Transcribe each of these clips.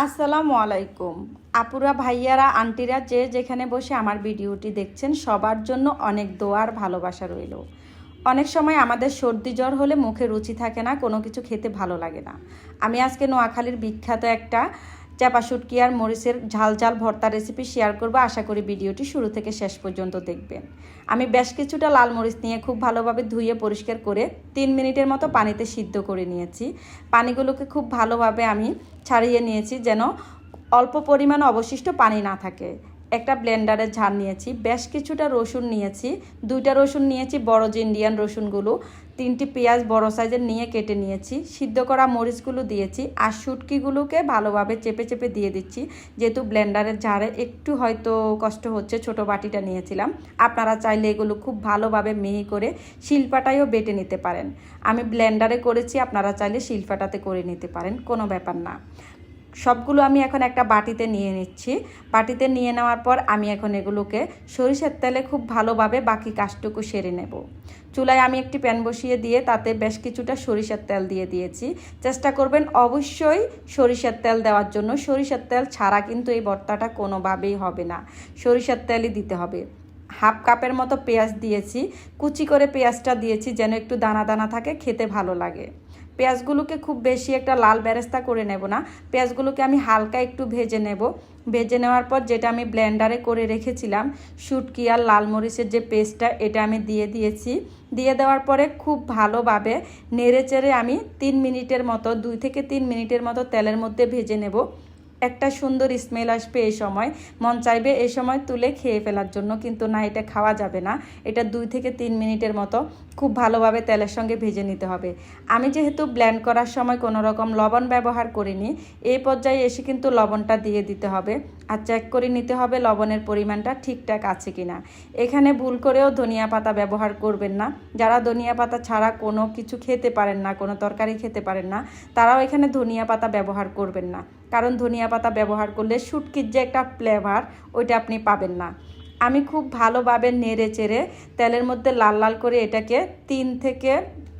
আসসালামু আলাইকুম। আপুরা, ভাইয়ারা, আন্টিরা যে যেখানে বসে আমার ভিডিওটি দেখছেন, সবার জন্য অনেক দোয়ার ভালোবাসা রইল। অনেক সময় আমাদের সর্দি জ্বর হলে মুখে রুচি থাকে না, কোনো কিছু খেতে ভালো লাগে না। আমি আজকে নোয়াখালীর বিখ্যাত একটা চাপা শুটকি আর মরিচের ঝাল ঝাল ভর্তা রেসিপি শেয়ার করব। আশা করি ভিডিওটি শুরু থেকে শেষ পর্যন্ত দেখবেন। আমি বেশ কিছুটা লাল মরিচ নিয়ে খুব ভালোভাবে ধুয়ে পরিষ্কার করে তিন মিনিটের মতো পানিতে সিদ্ধ করে নিয়েছি। পানিগুলোকে খুব ভালোভাবে আমি ছাড়িয়ে নিয়েছি যেন অল্প পরিমাণ অবশিষ্ট পানি না থাকে। একটা ব্লেন্ডারের ঝাড় নিয়েছি, বেশ কিছুটা রসুন নিয়েছি, দুইটা রসুন নিয়েছি, বড় যে ইন্ডিয়ান রসুনগুলো, তিনটি পেঁয়াজ বড় সাইজের নিয়ে কেটে নিয়েছি, সিদ্ধ করা মরিচগুলো দিয়েছি আর শুটকিগুলোকে ভালোভাবে চেপে চেপে দিয়ে দিচ্ছি, যেহেতু ব্লেন্ডারের ঝাড়ে একটু হয়তো কষ্ট হচ্ছে, ছোট বাটিটা নিয়েছিলাম। আপনারা চাইলে এগুলো খুব ভালোভাবে মিহি করে শিলপাটায়ও বেটে নিতে পারেন। আমি ব্লেন্ডারে করেছি, আপনারা চাইলে শিলপাটাতে করে নিতে পারেন, কোনো ব্যাপার না। সবগুলো আমি এখন একটা বাটিতে নিয়ে নিচ্ছি। বাটিতে নিয়ে নেওয়ার পর আমি এখন এগুলোকে সরিষার তেলে খুব ভালোভাবে বাকি কাজটুকু সেরে নেব। চুলায় আমি একটি প্যান বসিয়ে দিয়ে তাতে বেশ কিছুটা সরিষার তেল দিয়ে দিয়েছি। চেষ্টা করবেন অবশ্যই সরিষার তেল দেওয়ার জন্য। সরিষার তেল ছাড়া কিন্তু এই ভর্তাটা কোনোভাবেই হবে না। সরিষার তেলই দিতে হবে। হাফ কাপের মতো পেঁয়াজ দিয়েছি। কুচি করে পেঁয়াজটা দিয়েছি যেন একটু দানা দানা থাকে, খেতে ভালো লাগে। পেঁয়াজগুলোকে খুব বেশি একটা লাল ব্যারেস্তা করে নেব না। পেঁয়াজগুলোকে আমি হালকা একটু ভেজে নেব। ভেজে নেওয়ার পর যেটা আমি ব্লেন্ডারে করে রেখেছিলাম, শুটকি আর লাল মরিচের যে পেস্টটা, এটা আমি দিয়ে দিয়েছি। দিয়ে দেওয়ার পরে খুব ভালোভাবে নেড়ে চেড়ে আমি তিন মিনিটের মতো, দুই থেকে তিন মিনিটের মতো তেলের মধ্যে ভেজে নেব। একটা সুন্দর স্মেল আসবে এই সময়। মন চাইবে এই সময় তুলে খেয়ে ফেলার জন্য, কিন্তু না, এটা খাওয়া যাবে না। এটা দুই থেকে তিন মিনিটের মতো খুব ভালোভাবে তেলের সঙ্গে ভেজে নিতে হবে। আমি যেহেতু ব্ল্যান্ড করার সময় কোনো রকম লবণ ব্যবহার করিনি, এই পর্যায়ে এসে কিন্তু লবণটা দিয়ে দিতে হবে। আর চেক করে নিতে হবে লবণের পরিমাণটা ঠিকঠাক আছে কিনা। এখানে ভুল করেও ধনিয়া পাতা ব্যবহার করবেন না। যারা ধনিয়া পাতা ছাড়া কোনো কিছু খেতে পারেন না, কোনো তরকারি খেতে পারেন না, তারাও এখানে ধনিয়া পাতা ব্যবহার করবেন না। কারণ ধনিয়া পাতা ব্যবহার করলে শুটকির যে একটা ফ্লেভার ওইটা আপনি পাবেন না। আমি খুব ভালোভাবে নেড়ে চেড়ে তেলের মধ্যে লাল লাল করে এটাকে তিন থেকে,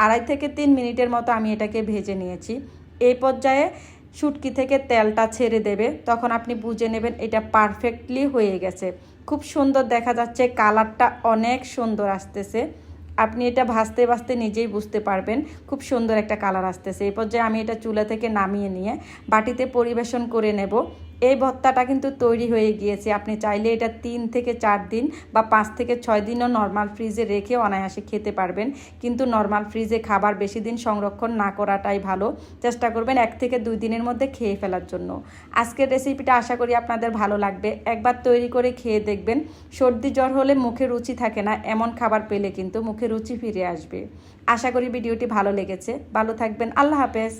আড়াই থেকে তিন মিনিটের মতো আমি এটাকে ভেজে নিয়েছি। এই পর্যায়ে শুটকি থেকে তেলটা ছেড়ে দেবে, তখন আপনি বুঝে নেবেন এটা পারফেক্টলি হয়ে গেছে। খুব সুন্দর দেখা যাচ্ছে, কালারটা অনেক সুন্দর আসতেছে। আপনি এটা ভাজতে ভাজতে নিজেই বুঝতে পারবেন, খুব সুন্দর একটা কালার আসতেছে। এই পর্যায়ে আমি এটা চুলা থেকে নামিয়ে নিয়ে বাটিতে পরিবেশন করে নেব। এই ভর্তাটা কিন্তু তৈরি হয়ে গিয়েছে। আপনি চাইলে এটা তিন থেকে চার দিন বা পাঁচ থেকে ছয় দিনও নর্মাল ফ্রিজে রেখে অনায়াসে খেতে পারবেন। কিন্তু নর্মাল ফ্রিজে খাবার বেশি দিন সংরক্ষণ না করাটাই ভালো। চেষ্টা করবেন এক থেকে দুই দিনের মধ্যে খেয়ে ফেলার জন্য। আজকের রেসিপিটা আশা করি আপনাদের ভালো লাগবে। একবার তৈরি করে খেয়ে দেখবেন। সর্দি জ্বর হলে মুখে রুচি থাকে না, এমন খাবার পেলে কিন্তু মুখে রুচি ফিরে আসবে। আশা করি ভিডিওটি ভালো লেগেছে। ভালো থাকবেন। আল্লাহ হাফেজ।